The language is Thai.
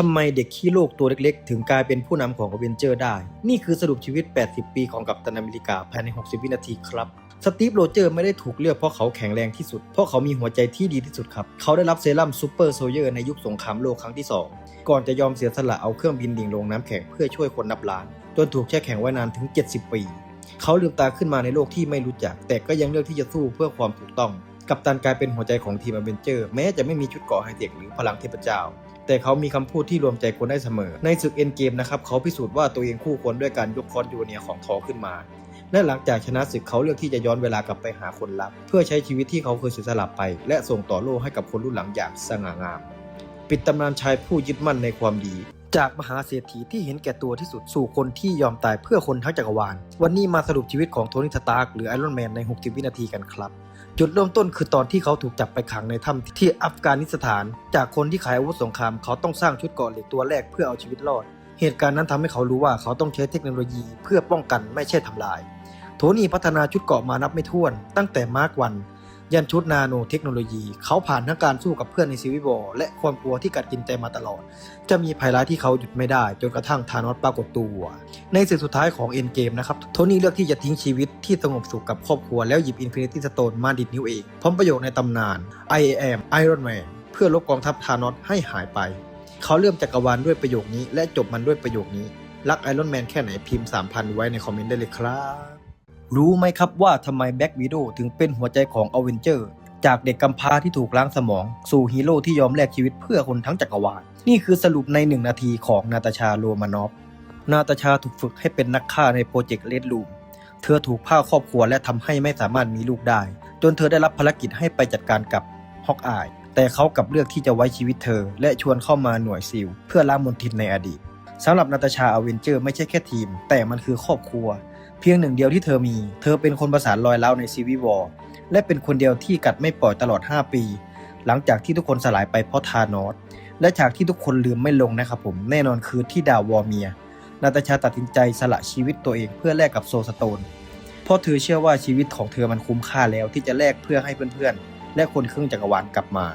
ทำไมเด็กขี้โลกตัวเล็กๆ ถึงกลายเป็นผู้นำของอเวนเจอร์ได้ นี่คือสรุปชีวิต 80 ปีของกัปตันอเมริกาภายใน 60 วินาทีครับสตีฟโรเจอร์ไม่ได้ถูกเลือกเพราะเขาแข็งแรงที่สุด เพราะเขามีหัวใจที่ดีที่สุดครับ เขาได้รับเซรั่มซูเปอร์โซเยอร์ในยุคสงครามโลกครั้งที่ 2 ก่อนจะยอมเสียสละเอาเครื่องบินดิ่งลงน้ำแข็งเพื่อช่วยคนนับล้าน จนถูกแช่แข็งไว้นานถึง 70 ปี เขาลืมตาขึ้นมาในโลกที่ไม่รู้จัก แต่ก็ยังเลือกที่จะสู้เพื่อความถูกต้อง กัปตันกลายเป็นหัวใจของทีมอเวนเจอร์ แม้จะไม่มีชุดเกราะไฮเทคหรือพลังเทพเจ้า แต่เขามีคำพูดที่รวมใจคนได้เสมอ ในศึกเอ็นเกมนะครับเขาพิสูจน์ว่าตัวเองคู่ควรด้วยการยกคอนยูเนียของทอขึ้นมา และหลังจากชนะศึกเขาเลือกที่จะย้อนเวลากลับไปหาคนรัก เพื่อใช้ชีวิตที่เขาเคยเสียสละไป และส่งต่อโลกให้กับคนรุ่นหลังอย่างสง่างาม ปิดตำนานชายผู้ยึดมั่นในความดีจากมหาเศรษฐีที่เห็นแก่ตัวที่สุดสู่คนที่ยอมตายเพื่อคนทั้งจักรวาล วันนี้มาสรุปชีวิตของโทนี่สตาร์กหรือไอรอนแมนใน 60 วินาทีกันครับ จุดเริ่มต้นคือตอนที่เขาถูกจับไปขังในถ้ำที่อัฟกานิสถาน จากคนที่ขายอาวุธสงครามเขาต้องสร้างชุดเกราะเหล็กตัวแรกเพื่อเอาชีวิตรอด เหตุการณ์นั้นทำให้เขารู้ว่าเขาต้องใช้เทคโนโลยีเพื่อป้องกันไม่ใช่ทำลาย โทนี่พัฒนาชุดเกราะมานับไม่ถ้วน ตั้งแต่มาร์กวัน ยันชุดนาโนเทคโนโลยี เขาผ่านทั้งการสู้กับเพื่อนในซีวิวอร์และความกลัวที่กัดกินใจมาตลอด จะมีภัยร้ายที่เขาหยุดไม่ได้ จนกระทั่งธานอสปรากฏตัว ในศึกสุดท้ายของเอ็นเกมนะครับ โทนี่เลือกที่จะทิ้งชีวิตที่สงบสุขกับครอบครัวแล้วหยิบอินฟินิตี้สโตนมาดิดนิ้วเอง พร้อมประโยคในตำนาน I am Iron Man เพื่อลบกองทัพธานอสให้หายไป เขาเริ่มจักรวาลด้วยประโยคนี้ และจบมันด้วยประโยคนี้ รักไอรอนแมนแค่ไหนพิมพ์ 3,000 ไว้ในคอมเมนต์ได้เลยครับ รู้ไหมครับว่าทำไมแบ็กวีโดถึงเป็นหัวใจของอเวนเจอร์ จากเด็กกำพร้าที่ถูกล้างสมอง สู่ฮีโร่ที่ยอมแลกชีวิตเพื่อคนทั้งจักรวาล นี่คือสรุปในหนึ่งนาทีของนาตาชาโรมานอฟ นาตาชาถูกฝึกให้เป็นนักฆ่าในโปรเจกต์เลดลูม เธอถูกพาครอบครัวและทำให้ไม่สามารถมีลูกได้ จนเธอได้รับภารกิจให้ไปจัดการกับฮอกอาย แต่เขากลับเลือกที่จะไว้ชีวิตเธอ และชวนเข้ามาหน่วยซิลเพื่อล้างมลทินในอดีตสำหรับนาตาชาอเวนเจอร์ไม่ใช่แค่ทีม แต่มันคือครอบครัว เพียงหนึ่งเดียวที่เธอมี เธอเป็นคนประสานรอยร้าในซีวีวอร์และเป็นคนเดียวที่กัดไม่ปล่อยตลอด 5 ปี หลังจากที่ทุกคนสลายไปเพราะทานอสและฉากที่ทุกคนลืมไม่ลงนะครับผมแน่นอนคือที่ดาววอร์เมีย นาตาชาตัดสินใจสละชีวิตตัวเองเพื่อแลกกับโซสโตน เพราะเธอเชื่อว่าชีวิตของเธอมันคุ้มค่าแล้วที่จะแลกเพื่อให้เพื่อนๆและคนครึ่งจักรวาลกลับมา